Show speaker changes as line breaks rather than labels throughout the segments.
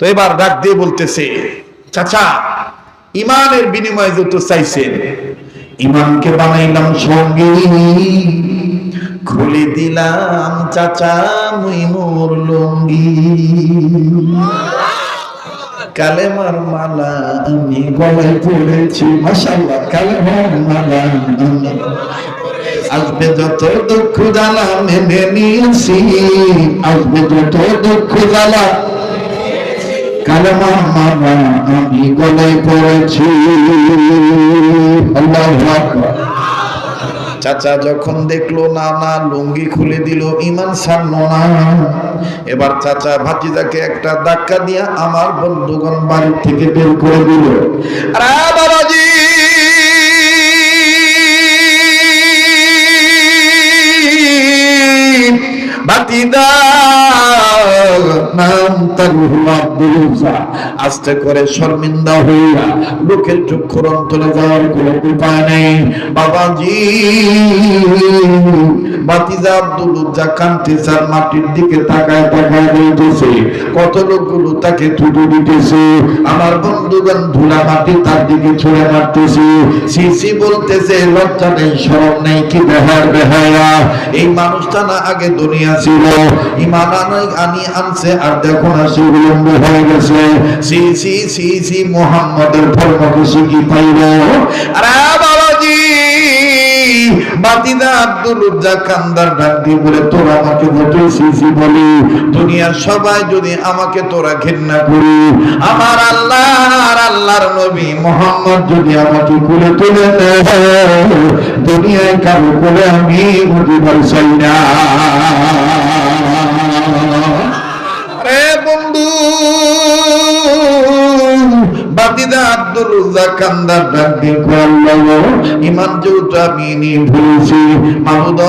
তো এবার ডাক দিয়ে বলতেছে, চাচা, ইমানের বিনিময়ে যত চাইছেন, ইমানকে বানাইলাম সঙ্গী। খুলে দিলাম চাচা মুই মোর লঙ্গি। কালেমার মালা আমি গলায় পড়েছি মাশাআল্লাহ, কালেমার মালা আমি। আসবে যত দুঃখ জ্বালা মেনে নিয়েছি, আসবে যত দুঃখ জ্বালা আমি পড়েছি। চাচা যখন দেখল না না লুঙ্গি খুলে দিল, ইমান না। এবার চাচা ভাতিজাকে একটা ধাক্কা দিয়ে আমার বন্ধুগণ বাড়ি থেকে বের করে দিল। বাবাজি! আস্তে করে শর্মিন্দা হইয়া লোকের চক্ষুর অন্তরে যাওয়ার উপায় নেই। বাবাজি বাতিজা মাটির দিকে তাকায় তাকায় বলতেছে, কত লোকগুলো তাকে থুতু দিতেছে। আমার বন্ধুগণ ধুলা মাটি তার দিকে ছুঁড়ে মারতেছে। সিসি বলতেছে, লজ্জা নেই, শরম নেই, কি বেহার বেহায়া। এই মানুষটা না আগে দুনিয়া ছিল। ইমান আনি আনছে আর দেখো না সে হয়ে গেছে। সি সি সি সি মোহাম্মদের ধর্ম খুশি কি পাইল। আরে আব্দুল ডাক দিয়ে বলে আমাকে বলি, দুনিয়ার সবাই যদি আমাকে তোরা ঘৃণা করি, আমার আল্লাহ আর আল্লাহর নবী মোহাম্মদ যদি আমাকে কোলে তুলে নেয় দুনিয়ায় কারও করে আমি বুঝতে পারছি না। কান্দার ডাক আল্লাহ ইমান আমি ভুলেছি মাহুদ,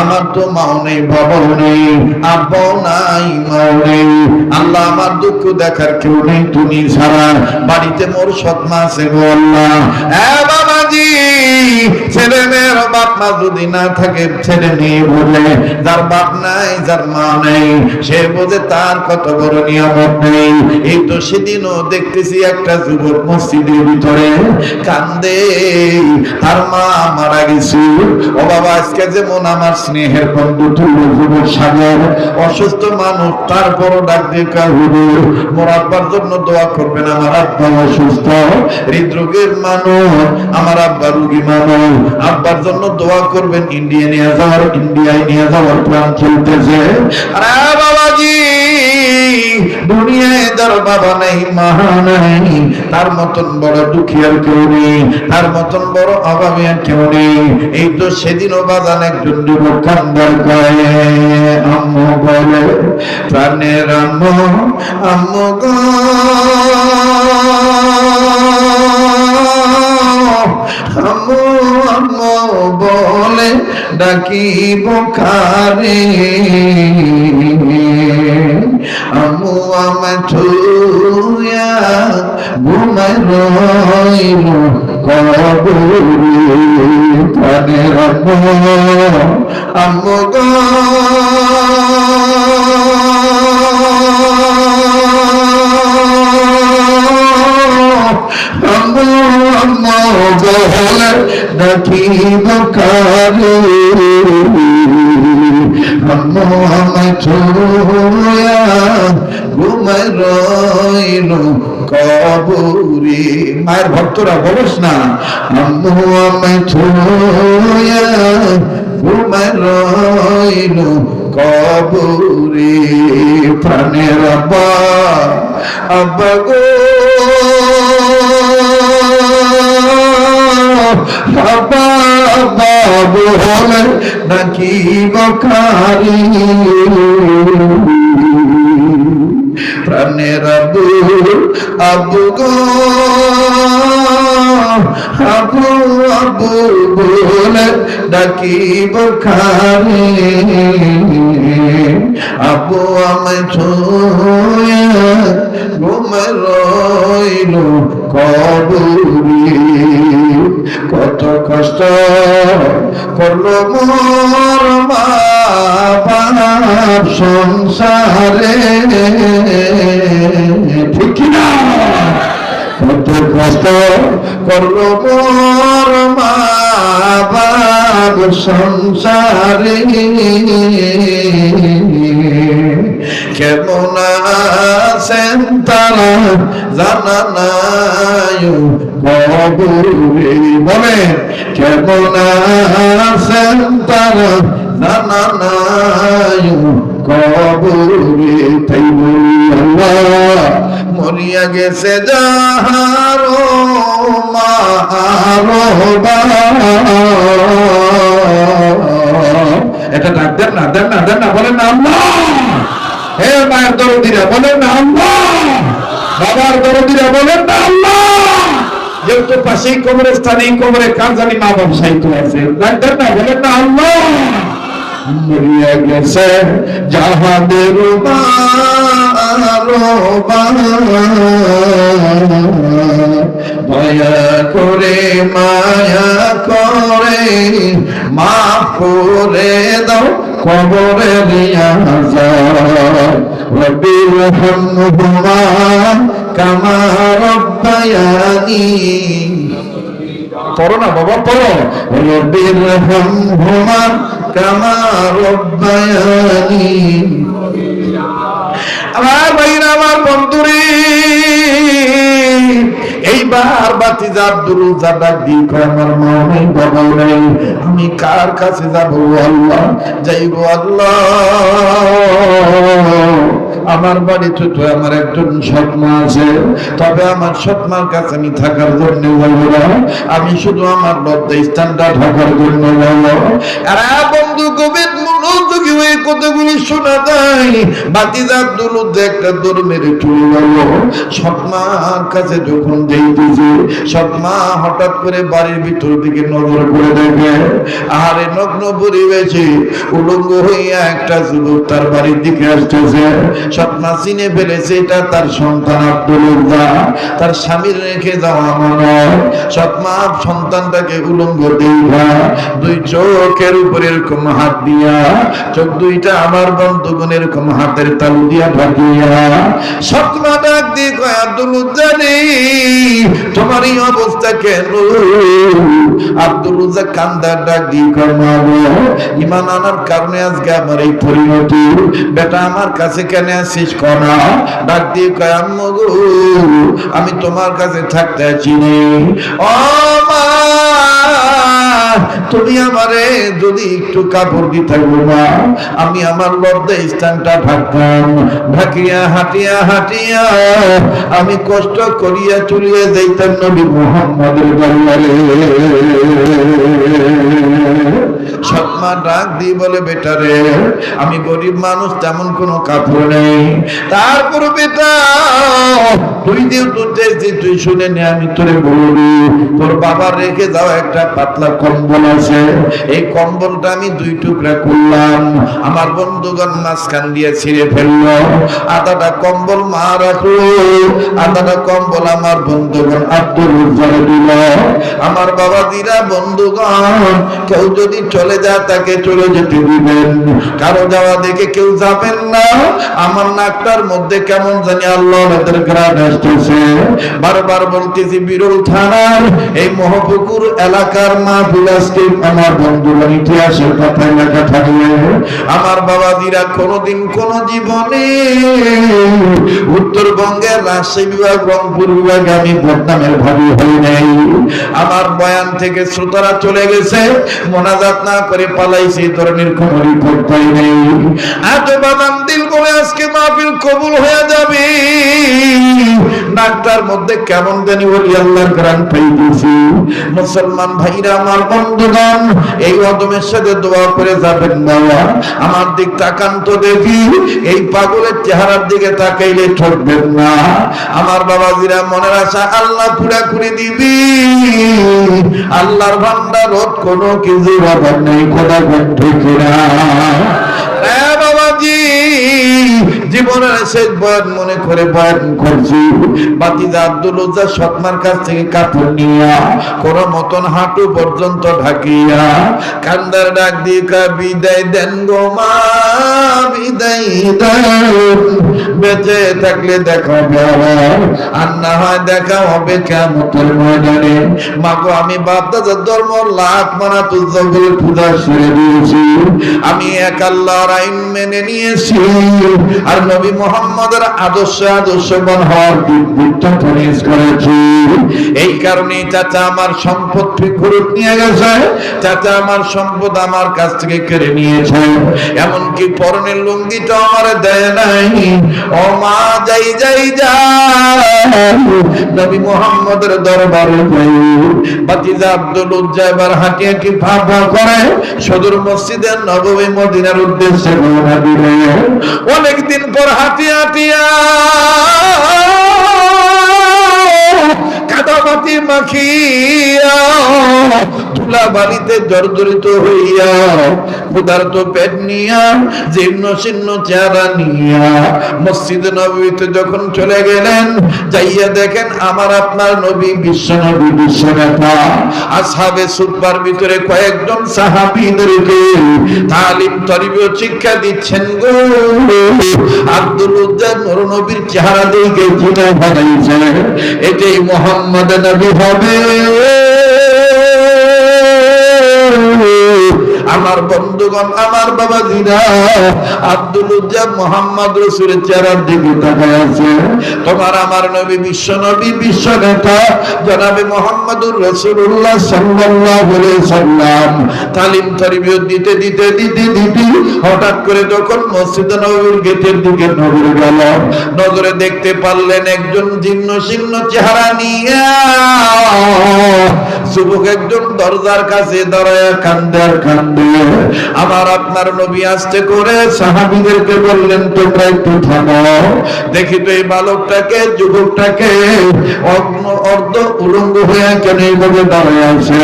আমার তো মাও নেই, বাবাও নেই, আব্বাও নাই, মাও নেই। আল্লাহ আমার দুঃখ দেখার কেউ নেই, তুমি ছাড়া। বাড়িতে মোর সৎমা আছে গো আল্লাহ। হ্যাঁ বাবাজি ছেলে মেয়ের বাপ মা যদি না থাকে, ছেলে মেয়ে বলে যার বাপ নাই, যার মা নেই, সে বোঝে তার কত বড় নিয়ামত নেই। এই তো সেদিনও দেখতেছি একটা যুবক মসজিদের ভিতরে কান্দে, তার মা মারা গেছে। ও বাবা, আজকে যেমন আমার স্নেহের বন্ধু যুবক সাগর, অসুস্থ মানুষ তারপর ডাক দিয়ে মোর আব্বার জন্য দোয়া করবেন, আমার আব্বা অসুস্থ। হৃদরোগের মানুষ, আমার আব্বা রুগী আব্বার জন্য দোয়া করবেন, ইন্ডিয়া নিয়ে যাওয়ার, ইন্ডিয়ায় নিয়ে যাওয়ার বাবাজি, দুনিয়ায় যার বাবা মা নেই, তার মতন বড় দুঃখী আর কেউ নেই, তার মতন বড় অভাবী আর কেউ নেই। এই তো সেদিনও বাজান একজন যুবক কান্দার গায়ে, আম্মু বলে, প্রাণের আম্মু আম্মু গো। আম্মু আম্মু বলে ডাকিব কারে। আম্মু আমায় ছুয়া ঘুমায় রইল কবরে। আম্মু গো। আম্মু আম্মু বলে ডাকিব কারে আম্মু আমায় ছোয়া ঘুমায় রইল কবরে মায়ের ভক্তরা বলস না আম্মু আমায় ছোয়া ঘুমায় রইল কবরে প্রাণের আব্বা আব্বা গো আব্বা বলে নাকি প্রাণের আবু আবু গো আবু আবু বলে ডাকি বখারে আব্বু আমায় ছুঁয়ে কবরি কত কষ্ট করল সংসারে। ঠিক না কত কষ্ট করল সংসারে। কেমন আছেন তারা জানা নাই কবরে বলে কেমন আছেন তারা জানা নাই কবরে তাই বলি আল্লাহ, মরিয়া গেছে যাহারো এটা ডাক দেন না দেন না দেন না, বলেন না হে মায়ের দরদিরা, বলেন না আল্লাহ। বাবার দরদিরা, বলেন না আল্লাহ। যেহেতু পাশেই কবরস্থানে স্থানে কবরে কার জানি মা বাবা সাহিত্য না, বলেন না আল্লাহ। মরিয়া গেছে যাহাদের মায়া করে মায়া করে মাফ করে দাও কবরে দিয়া রবির হামহুমা কামা রব্বায়ানি পড়ো না বাবা পড়ো। হামহুমা কামা রব্বায়ানি। আমার ভাইরা আমার বন্ধুরে এইবার বাতি যার দুরু যাদা দি আমার মা নেই বাবা নেই আমি কার কাছে যাব? আল্লাহ যাইব আল্লাহ। আমার বাড়িতে তো আমার একজন সৎমা আছে। তবে আমার সৎমার কাছে আমি থাকার জন্য আমি শুধু আমার লব্ধ স্থানটা থাকার জন্য বন্ধু গোবিন্দ হয়ে কতগুলি শোনা যায় বাতিজার দুলুদ্দে একটা দৌড় মেরে চলে গেল। সৎমার কাছে যখন যাইতেছে, সৎমা হঠাৎ করে বাড়ির ভিতর দিকে নজর করে দেখে, আহারে নগ্ন পরিবেশে উলঙ্গ হইয়া একটা যুবক তার বাড়ির দিকে আসতেছে। সৎমা চিনে ফেলেছে, এটা তার সন্তান আব্দুল্লাহ তার স্বামীর রেখে যাওয়া মনে সৎমা সন্তানটাকে উলঙ্গ দেখা, দুই চোখের উপরে এরকম হাত দিয়া দুইটা আমার এরকম হাতের তালু দিয়া ডাক দিয়ে তোমার এই অবস্থা কেন? আব্দুল ডাক দিয়ে ইমান আনার কারণে আজকে আমার এই পরিণতি। বেটা, আমার কাছে কেন আসিস কনা? ডাক দিয়ে কয়, আম্মু আমি তোমার কাছে থাকতে আছি নে ও মা তুমি আমারে যদি একটু কাপড় দিতে মা, আমি আমার স্থানটা ঢাকতাম। ঢাকিয়া, হাঁটিয়া হাঁটিয়া, আমি কষ্ট করিয়া চলিয়া যাইতাম নবী মোহাম্মদের ডাক আমি গরিব মানুষ, তেমন কোনো কাপড় নেই। তারপর বেটা, তুই দিয়ে তোর তুই শুনে নে, আমি তোরে বলি তোর বাবার রেখে যাও একটা পাতলা কম্বল আছে এই কম্বলটা আমি দুই টুকরা করলাম। আমার বন্ধুগণ মাঝখান দিয়ে ছিঁড়ে ফেলল। আদাটা কম্বল মা রাখল। আদাটা কম্বল আমার বন্ধুগণ আব্দুল উজ্জ্বলে দিল। আমার বাবা দিরা বন্ধুগণ, কেউ যদি চলে যায় তাকে চলে যেতে দিবেন। কারও যাওয়া দেখে কেউ যাবেন না। আমার নাকটার মধ্যে কেমন জানি আল্লাহ এদের গ্রাম আসতেছে। বারবার বলতেছি, বিরল থানার, এই মহপুকুর এলাকার মা বিলাসকে আমার বন্ধুগণ, ইতিহাসের পাতায় লেখা থাকলে আমার বাবা দিরা কোনোদিন কোন জীবনে উত্তরবঙ্গের রাজশাহী বিভাগ, রংপুর বিভাগে, আমি বদনামের ভাবি হই নাই। আমার বয়ান থেকে শ্রোতারা চলে গেছে, মোনাজাত না করে পালাইছে, এই ধরনের কোন রিপোর্ট পাই নাই। এত বাদাম দিল করে আজকে মাহফিল কবুল হয়ে যাবে। ডাক্তার মধ্যে কেমন জানি বলি আল্লাহর গ্রাম পাইতেছি। মুসলমান ভাইরা, আমার বন্ধুগণ, এই অদমের সাথে দোয়া করে যাবেন বাবা আমার দিক তাকান তো দেখি, এই পাগলের চেহারার দিকে তাকাইলে ঠকবেন না। আমার বাবাজিরা মনের আশা, আল্লাহ পুরা করে দিবি। আল্লাহর ভান্ডার রোধ কোনো কিছু বাবার নেই, খোদা ঠিক না বাবাজি জীবনের শেষ বয়ান মনে করে বয়ান করছি। বাতিজা আব্দুল সৎমার কাছ থেকে কাপড় নিয়া কোন মতন হাঁটু পর্যন্ত ঢাকিয়া কান্দার ডাক দিয়ে কয়, বিদায় দেন গো মা বিদায় দেন। বেঁচে থাকলে দেখা আর না হয় দেখা হবে কেমতের ময়দানে। মাগো আমি বাপ দাদার ধর্ম লাখ মানা তুজগুল পূজা সেরে দিয়েছি। আমি এক আইন মেনে নিয়েছি আর নবী মোহাম্মদের আদর্শ আদর্শবান হওয়ার দিকটা ফরিজ করেছি। এই কারণে চাচা আমার সম্পদ ফিকুরত নিয়ে গেছে। চাচা আমার সম্পদ আমার কাছ থেকে কেড়ে নিয়েছে। এমনকি পরনের লুঙ্গিটা আমার দেয় নাই। ও মা, যাই যাই যাই। নবী মোহাম্মদের দরবারে যাই। বাতিজা আব্দুল উজ্জা এবার হাঁটিয়ে কি ফা ফা করে সদর মসজিদের নবমী মদিনার উদ্দেশ্যে রওনা দিলে। অনেকদিন পর হাতিয়া হাঁটিয়া কাদামাটি মাখিয়া ধুলা বালিতে জর্জরিত হইয়া, ক্ষুধার্ত পেট নিয়া, জীর্ণ শীর্ণ চেহারা নিয়া মসজিদ নবীতে যখন চলে গেলেন, যাইয়া দেখেন আমার আপনার নবী বিশ্ব নবী, বিশ্ব নেতা। আসাবে সুপার ভিতরে কয়েকজন সাহাবীদেরকে তালিম তরিবীয় শিক্ষা দিচ্ছেন গো। আব্দুল উজ্জান নবীর চেহারা দেখে চিনে বানাইছে এটাই মোহাম্মদ নবী হবে। আমার বন্ধুগণ, আমার বাবা জিরা আব্দুল উজ্জাব মোহাম্মদ রসুলের চেহারার দিকে তাকায় আছে। তোমার আমার নবী বিশ্ব নবী, বিশ্ব নেতা, জনাবে মোহাম্মদুর রসুল্লাহ সাল্লাল্লাহু আলাইহি সাল্লাম। তালিম তরবিয়ত দিতে দিতে দিতে দিতে, হঠাৎ করে যখন মসজিদ নবীর গেটের দিকে নজরে গেল, নজরে দেখতে পারলেন একজন জীর্ণ শীর্ণ চেহারা নিয়ে যুবক একজন দরজার কাছে দাঁড়ায় কান্দে আর আমার আপনার নবী আসতে করে সাহাবীদেরকে বললেন, তোমরা একটু দেখি তো এই বালকটাকে, যুবকটাকে অর্ধ উলঙ্গ হয়ে কেন এইভাবে দাঁড়ায় আছে?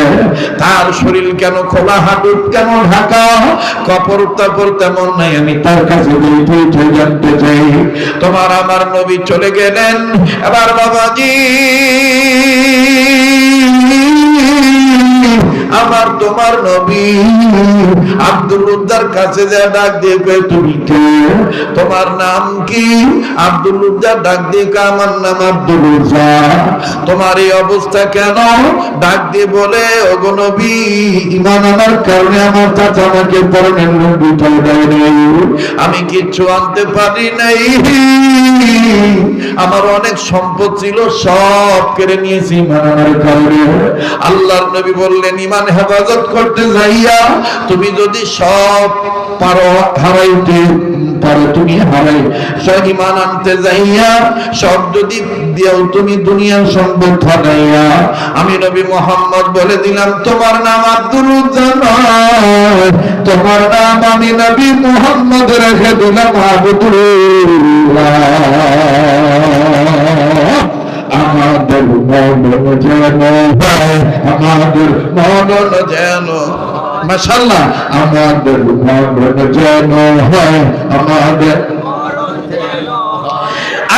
তার শরীর কেন খোলা হাঁটু কেন ঢাকা? কাপড় তাপড় তেমন নাই, আমি তার কাছে উঠে জানতে চাই। তোমার আমার নবী চলে গেলেন। এবার বাবাজি আমার তোমার নবী আব্দুল উদ্দার কাছে যা ডাক দিয়ে তুমি কে? তোমার নাম কি? আব্দুল উদ্দার ডাক দিয়ে আমার নাম আব্দুল উজ্জা। তোমার এই অবস্থা কেন? ডাক দিয়ে বলে, ওগো নবী, ইমান আনার কারণে আমার চাচা আমাকে পরনের লুঙ্গিটা দেয় নাই। আমি কিচ্ছু আনতে পারি নাই। আমার অনেক সম্পদ ছিল, সব কেড়ে নিয়েছি ইমান আনার কারণে। আল্লাহর নবী বললেন, ইমান হেফাজত করতে যাইয়া তুমি যদি সব পারো হারাইতে পারো, তুমি হারাই। সব ইমান আনতে যাইয়া, সব যদি দিও তুমি দুনিয়ার সম্পদ হারাইয়া। আমি নবী মোহাম্মদ বলে দিলাম, তোমার নাম আব্দুল তোমার নাম আমি নবী মোহাম্মদ রেখে দিলাম আবদুল্লাহ আমাদের মন যেন আমাদের মন যেন মাসাল্লাহ আমাদের মন যেন আমাদের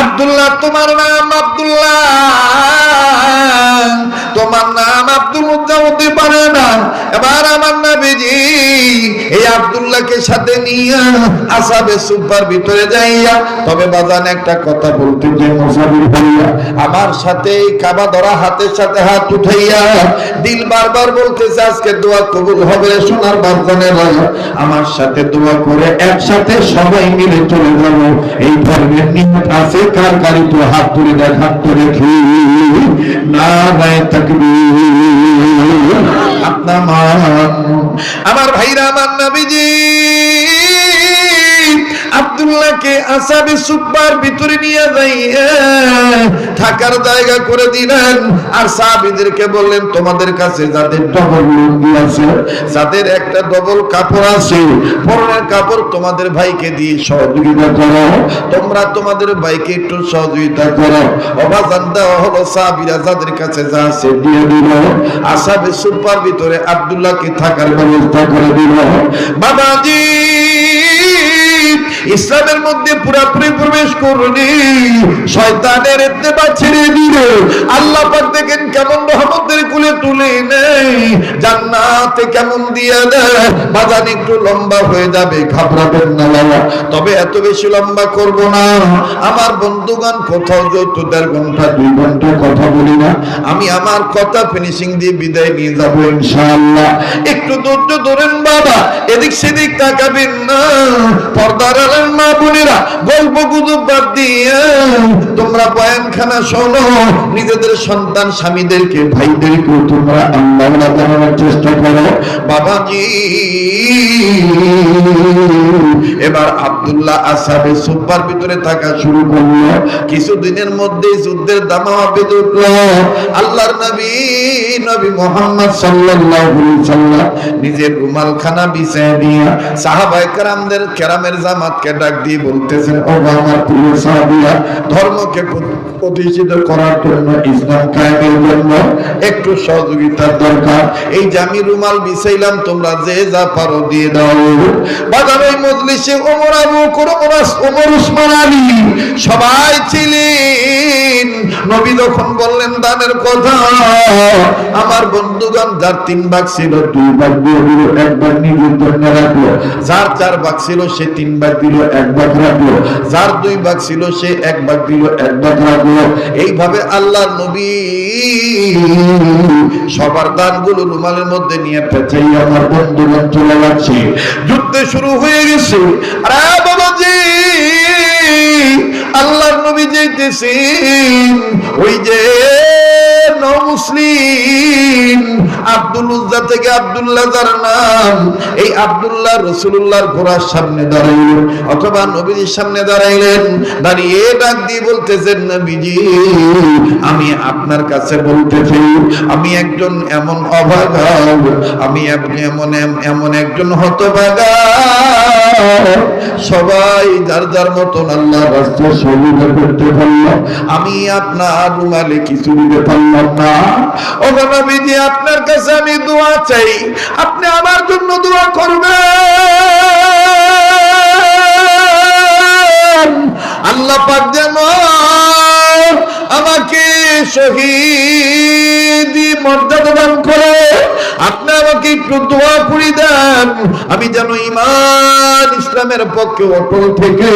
আব্দুল্লাহ, তোমার নাম আব্দুল্লাহ, তোমার নাম হতে পারে না। এবার আমার নবীজি এই আব্দুল্লাহকে সাথে নিয়ে আসাবে সুপার ভিতরে যাইয়া, তবে বাজান একটা কথা বলতে যে মুসাফির হইয়া আমার সাথে কাবা ধরা হাতের সাথে হাত উঠাইয়া দিল বারবার বলতেছে, আজকে দোয়া কবুল হবে সোনার বাজানের আমার সাথে দোয়া করে একসাথে সবাই মিলে চলে যাব। এই ধর্মের নিয়ত আছে, কার কারি তো হাত তুলে দেখ হাত তুলে না রায় তাকবীর। আপনার মা আমার ভাইরা আমার নবীজি। আব্দুল্লাহকে আসাবে ভিতরে নিয়ে যাই থাকার জায়গা করে দিলেন। আর সাহাবীদেরকে বললেন, তোমাদের কাছে যাদের ডবল লুঙ্গি আছে, যাদের একটা ডবল কাপড় আছে, পরনের কাপড় তোমাদের ভাইকে দিয়ে সহযোগিতা করো। তোমরা তোমাদের ভাইকে একটু সহযোগিতা করো। অবাজান দেওয়া হলো, সাহাবীরা যাদের কাছে যা আছে দিয়ে দিল। ভিতরে আব্দুল্লাহকে থাকার ব্যবস্থা করে দিল। বাবাজি! ইসলামের মধ্যে পুরাপুরি প্রবেশ করনি। শয়তানের ইত্তেবা ছেড়ে দিলে আল্লাহ পাক দেখেন কেমন রহমতের কুলে তুলে নেই জান্নাতে কেমন দিয়ে দেয়। বাজান একটু লম্বা হয়ে যাবে, ঘাবড়াবেন না বাবা। তবে এত বেশি লম্বা করব না। আমার বন্ধুগণ কোথাও যত দেড় ঘণ্টা, দুই ঘণ্টা কথা বলি না, আমি আমার কথা ফিনিশিং দিয়ে বিদায় নিয়ে যাব ইনশাআল্লাহ। একটু ধৈর্য ধরেন বাবা, এদিক সেদিক তাকাবেন না। পর্দার আলের মা বোনেরা গল্প গুজব বাদ দিয়ে, তোমরা বয়ানখানা শোনো, নিজেদের সন্তান স্বামীদেরকে ভাইদেরকে তোমরা আল্লাহ জানানোর চেষ্টা করো। বাবাজি, এবার আব্দুল্লাহ আসাবে সুপার ভিতরে থাকা শুরু করল। কিছুদিনের মধ্যে যুদ্ধের দামামা বেঁধে উঠল। আল্লাহর নবী নবী মোহাম্মদ সাল্লাল্লাহু আলাইহি সাল্লাম নিজের রুমাল খানা বিছায় দিয়া সাহাবায়ে কেরামদের, কেরামের জামাতকে ডাক দিয়ে বলতেছেন, ও আমার প্রিয় সাহাবিয়া ধর্মকে প্রতিষ্ঠিত করার জন্য ইসলাম কায়েমের জন্য একটু সহযোগিতার দরকার। এই যে আমি রুমাল বিছাইলাম, তোমরা যে যা পারো দিয়ে দাও। বাজার ওই মজলিসে ওমর আবু বকর ওমর ওমর উসমান আলী সবাই ছিলেন। নবী যখন বললেন, দানের কথা, আমার বন্ধুগণ যার তিন ভাগ ছিল, দুই ভাগ দিয়ে দিল, এক ভাগ নিজের জন্য রাখল। যার চার ভাগ ছিল, সে তিন ভাগ দিল এক ভাগ রাখল। যার দুই ভাগ ছিল, সে এক ভাগ দিল এক ভাগ রাখল। এইভাবে আল্লাহ নবী সবার দানগুলো রুমালের মধ্যে নিয়ে পেঁচাই আমার বন্ধু চলে যাচ্ছে। যুদ্ধ শুরু হয়ে গেছে। আরে আল্লাহর নবী যেতেছেন। ওই যে মুসলিম আব্দুল উজ্জা থেকে আব্দুল্লাহ যার নাম, এই আব্দুল্লাহ রসুল্লাহর ঘোড়ার সামনে দাঁড়াইলেন, অথবা নবীজির সামনে দাঁড়াইলেন। দাঁড়িয়ে ডাক দিয়ে বলতেছেন, নবীজি, আমি আপনার কাছে বলতেছি আমি একজন এমন অভাগা, আমি আপনি এমন এমন একজন হতভাগা। সবাই যার যার মতন আল্লাহ আমি আপনার রুমালে কিছু দিতে পারলাম না। ও নবীজি, আপনার কাছে আমি দোয়া চাই। আপনি আমার জন্য দোয়া করবেন। আল্লাহ পাক যেন আমাকে শহীদ মর্যাদা দান করে। আপনি আমাকে একটু দোয়া করে দেন। আমি যেন ইমান ইসলামের পক্ষে অটল থেকে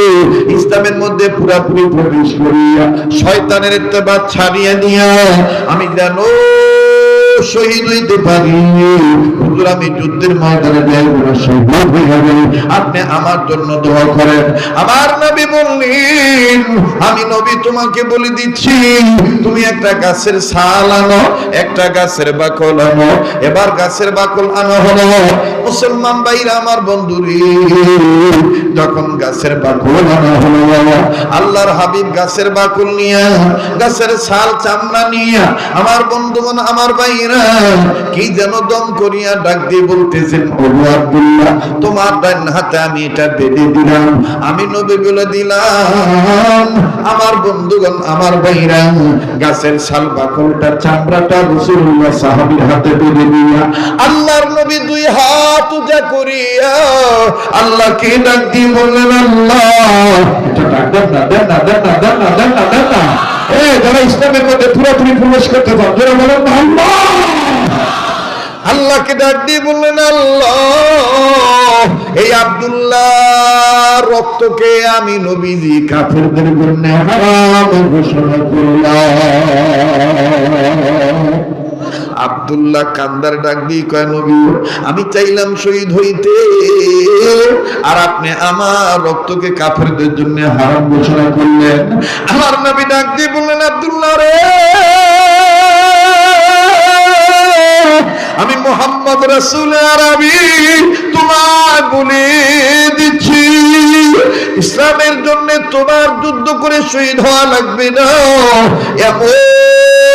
ইসলামের মধ্যে পুরাপুরি প্রবেশ করিয়া শয়তানের ইত্তেবা ছাড়িয়ে নিয়া আমি যেন শহীদ হইতে পারি। হুজুর, আমি যুদ্ধের ময়দানে শহীদ হয়ে যাবে। আপনি আমার জন্য দোয়া করেন। আমার নবী বললেন, আমি নবী তোমাকে বলে দিচ্ছি, তুমি একটা গাছের ছাল আনো, একটা গাছের বাকল আনো। এবার গাছের বাকল আনো হলো মুসলমান ভাইরা, আমার বন্ধুরি। যখন গাছের বাকল আনা হলো, আল্লাহর হাবিব গাছের বাকল নিয়ে, গাছের ছাল চামড়া নিয়ে, আমার বন্ধুগণ, আমার ডাক দিয়ে আমার বন্ধুগণ, আমার গাছের ছাল বাকলটা, চামড়াটা হাতে বেঁধে আল্লাহর নবী দুই হাত উজা করিয়া ডাক দিয়ে বললেন, আল্লাহ, এটা না না না না না না। যারা ইসলামের মধ্যে পুরোপুরি প্রবেশ করতে পারো যারা বলেন আল্লাহ! আল্লাহকে ডাক দিয়ে বললেন, আল্লাহ, এই আব্দুল্লাহ রক্তকে আমি নবীজি কাফেরদের জন্য ঘোষণা করলাম। আব্দুল্লাহ কান্দার ডাক দিয়ে কয়, নবী, আমি চাইলাম শহীদ হইতে আর আপনি আমার রক্তকে কাফেরদের জন্য হারাম ঘোষণা করলেন। আমার নবী ডাক দিয়ে বললেন, আব্দুল্লাহ রে, আমি মোহাম্মদ রসুল আরবি তোমার বলে দিচ্ছি। ইসলামের জন্য তোমার যুদ্ধ করে শহীদ হওয়া লাগবে না। এমন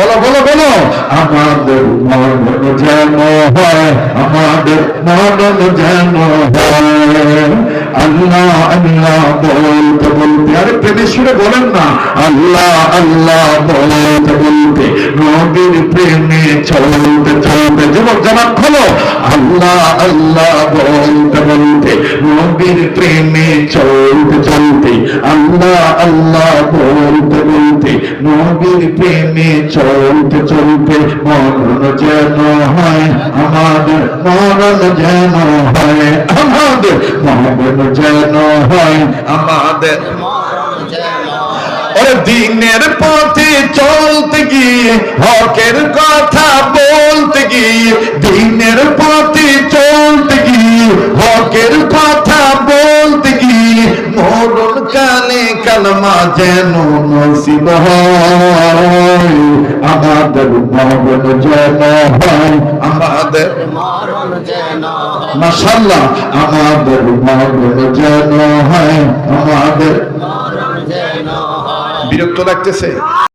বলো বলো বলো। আমাদের মরণ যেন হয়, আমাদের মরণ যেন হয়। আল্লাহ আল্লাহ বলতে বলতে, আরে প্রেমের সুরে বলেন না। আল্লাহ আল্লাহ বলতে বলতে, নবীর প্রেমে চলতে চলতে, যুবক জবাব খোলো। আল্লাহ আল্লাহ বলতে বলতে প্রেমে চলতে চলতে, আল্লাহ আল্লাহ বলতে বলতে প্রেমে চলতে চলতে মরণ যেন হয়, আমাদের মরণ যেন হয়, আমাদের মরণ যেন হয়, আমাদের দিনের পথে চলতে গিয়ে, হকের কথা বলতে গিয়ে, দিনের পথে চলতে গিয়ে, হকের কথা বলতে গিয়ে মরণ কালে কালমা যেন নসিব হয়। আমাদের মরণ যেন হয়। আমাদের মাশাল্লাহ আমাদের মরণ যেন হয়। আমাদের বিরক্ত লাগতেছে?